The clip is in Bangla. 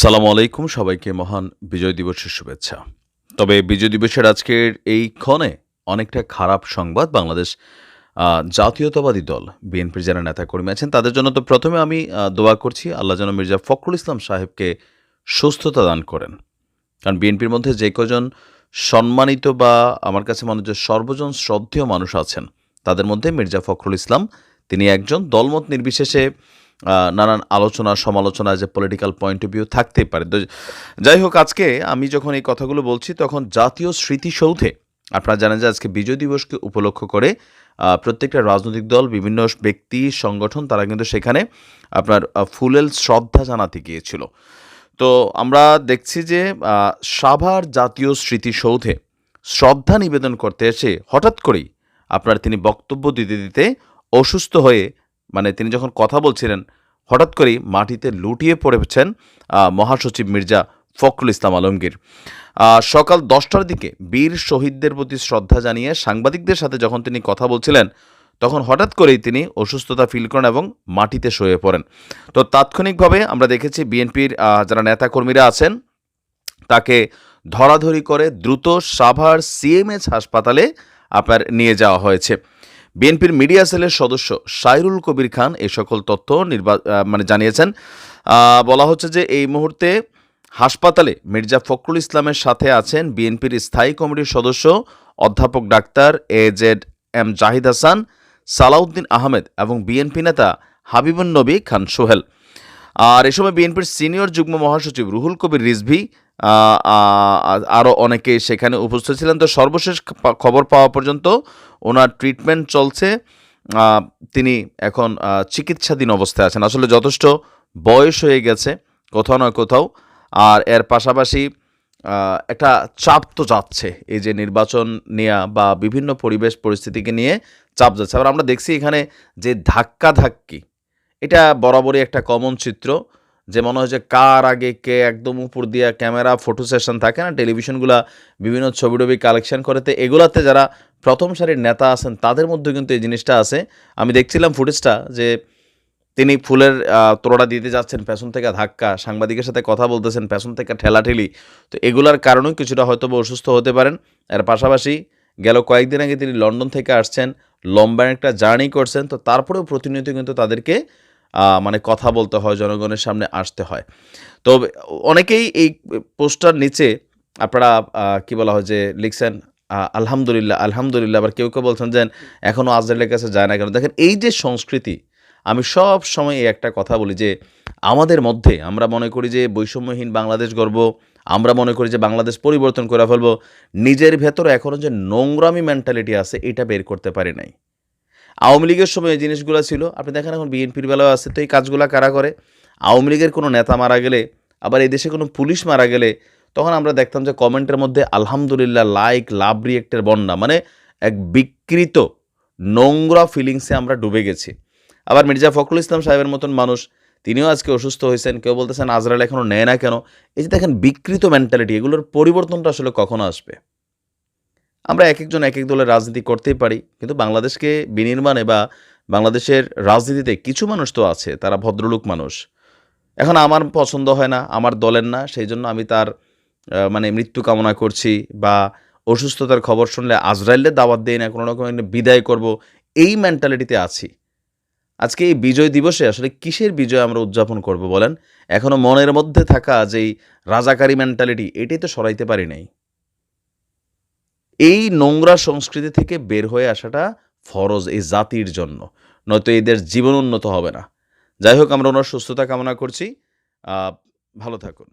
সালাম আলাইকুম সবাইকে মহান বিজয় দিবসের শুভেচ্ছা। তবে বিজয় দিবসের আজকের এই ক্ষণে অনেকটা খারাপ সংবাদ বাংলাদেশ জাতীয়তাবাদী দল, বিএনপির যারা নেতাকর্মী আছেন, তাদের জন্য তো প্রথমে আমি দোয়া করছি আল্লাহ যেন মির্জা ফখরুল ইসলাম সাহেবকে সুস্থতা দান করেন। কারণ বিএনপির মধ্যে যে কজন সম্মানিত বা আমার কাছে মনে হচ্ছে সর্বজন শ্রদ্ধেয় মানুষ আছেন, তাদের মধ্যে মির্জা ফখরুল ইসলাম, তিনি একজন দলমত নির্বিশেষে নানান আলোচনা সমালোচনা যে পলিটিক্যাল পয়েন্ট অফ ভিউ থাকতেই পারে। যাই হোক, আজকে আমি যখন এই কথাগুলো বলছি, তখন জাতীয় স্মৃতিসৌধে আপনারা জানেন যে আজকে বিজয় দিবসকে উপলক্ষ করে প্রত্যেকটা রাজনৈতিক দল, বিভিন্ন ব্যক্তি, সংগঠন, তারা কিন্তু সেখানে আপনার ফুলেল শ্রদ্ধা জানাতে গিয়েছিল। তো আমরা দেখছি যে সাভার জাতীয় স্মৃতিসৌধে শ্রদ্ধা নিবেদন করতে এসে হঠাৎ করেই আপনার তিনি বক্তব্য দিতে দিতে অসুস্থ হয়ে মানে তিনি যখন কথা বলছিলেন, হঠাৎ করেই মাটিতে লুটিয়ে পড়েছেন মহাসচিব মির্জা ফখরুল ইসলাম আলমগীর। সকাল দশটার দিকে বীর শহীদদের প্রতি শ্রদ্ধা জানিয়ে সাংবাদিকদের সাথে যখন তিনি কথা বলছিলেন, তখন হঠাৎ করেই তিনি অসুস্থতা ফিল করেন এবং মাটিতে শুয়ে পড়েন। তো তাৎক্ষণিকভাবে আমরা দেখেছি বিএনপির যারা নেতাকর্মীরা আছেন, তাকে ধরাধরি করে দ্রুত সাভার সিএমএস হাসপাতালে আপনার নিয়ে যাওয়া হয়েছে। বিএনপির মিডিয়া সেলের সদস্য সাইরুল কবির খান এই সকল তথ্য মানে জানিয়েছেন। বলা হচ্ছে যে এই মুহূর্তে হাসপাতালে মির্জা ফখরুল ইসলামের সাথে আছেন বিএনপির স্থায়ী কমিটির সদস্য অধ্যাপক doctor A Z M Zahid Hasan, Salauddin Ahmed এবং বিএনপি নেতা হাবিবুন নবী খান সোহেল। আর এ সময় বিএনপির সিনিয়র যুগ্ম মহাসচিব রুহুল কবির রিজভি আরও অনেকে সেখানে উপস্থিত ছিলেন। তো সর্বশেষ খবর পাওয়া পর্যন্ত ওনার ট্রিটমেন্ট চলছে। তিনি এখন চিকিৎসাধীন অবস্থায় আছেন। আসলে যথেষ্ট বয়স হয়ে গেছে, কোথাও না কোথাও। আর এর পাশাপাশি একটা চাপ তো যাচ্ছে। এই যে নির্বাচন নেওয়া বা বিভিন্ন পরিবেশ পরিস্থিতিকে নিয়ে চাপ যাচ্ছে। আবার আমরা দেখছি এখানে যে ধাক্কা ধাক্কি এটা বরাবরই একটা কমন চিত্র। যে মনে হয় যে কার আগে কে একদম উপর দিয়ে ক্যামেরা ফটো সেশন থাকে না, টেলিভিশনগুলা বিভিন্ন ছবি টবি কালেকশন করেতে এগুলাতে যারা প্রথম সারির নেতা আছেন, তাদের মধ্যে কিন্তু এই জিনিসটা আছে। আমি দেখছিলাম ফুটেজটা যে তিনি ফুলের তোড়া দিতে যাচ্ছেন, পেছন থেকে ধাক্কা, সাংবাদিকের সাথে কথা বলতেছেন, পেছন থেকে ঠেলাঠেলি। তো এগুলার কারণেও কিছুটা হয়তো অসুস্থ হতে পারেন। এর পাশাপাশি গেল কয়েকদিন আগে তিনি লন্ডন থেকে আসছেন, লম্বা একটা জার্নি করছেন, তো তারপরেও প্রতিনিয়ত কিন্তু তাদেরকে মানে কথা বলতে হয়, জনগণের সামনে আসতে হয়। তো অনেকেই এই পোস্টার নিচে আপনারা কি বলা হয় যে লিখছেন আলহামদুলিল্লাহ আলহামদুলিল্লাহ, আবার কেউ কেউ বলছেন যে এখনও আজরাইলের কাছে যায় না কেন? দেখেন, এই যে সংস্কৃতি, আমি সব সময় একটা কথা বলি যে আমাদের মধ্যে আমরা মনে করি যে বৈষম্যহীন বাংলাদেশ গর্ব আমরা মনে করি যে বাংলাদেশ পরিবর্তন করে ফেলব, নিজের ভেতরে এখনও যে নোংরামি মেন্টালিটি আছে, এটা বের করতে পারি নাই। আওয়ামী লীগের সময় এই জিনিসগুলো ছিল। আপনি দেখেন এখন বিএনপির বেলাও আছে, তো এই কাজগুলো কারা করে? আওয়ামী লীগের কোনো নেতা মারা গেলে, আবার এই দেশে কোনো পুলিশ মারা গেলে, তখন আমরা দেখতাম যে কমেন্টের মধ্যে আলহামদুলিল্লাহ লাইক লাভ রিয়েক্টের বন্যা মানে এক বিকৃত নোংরা ফিলিংসে আমরা ডুবে গেছি। আবার মির্জা ফখরুল ইসলাম সাহেবের মতন মানুষ, তিনিও আজকে অসুস্থ হয়েছেন, কেউ বলতেছেন আজরাল এখনও নেয় না কেন? এই যে দেখেন বিকৃত মেন্টালিটি এগুলোর পরিবর্তনটা আসলে কখনো আসবে? আমরা এক একজন এক এক দলের রাজনীতি করতেই পারি, কিন্তু বাংলাদেশকে বিনির্মাণে বা বাংলাদেশের রাজনীতিতে কিছু মানুষ তো আছে, তারা ভদ্রলোক মানুষ। এখন আমার পছন্দ হয় না, আমার দলের না, সেই জন্য আমি তার মানে মৃত্যু কামনা করছি বা অসুস্থতার খবর শুনলে আজরাইলের দাওয়াত দেই না, কোনো রকম বিদায় করব, এই মেন্টালিটিতে আছি। আজকে এই বিজয় দিবসে আসলে কিসের বিজয় আমরা উদযাপন করব বলেন? এখনও মনের মধ্যে থাকা যেই রাজাকারী মেন্টালিটি এটাই তো সরাইতে পারি নাই। এই নোংরা সংস্কৃতি থেকে বের হয়ে আসাটা ফরজ এই জাতির জন্য। নয়তো এদের জীবন উন্নত হবে না। যাই হোক, আমরা ওনার সুস্থতা কামনা করছি। ভালো থাকুন।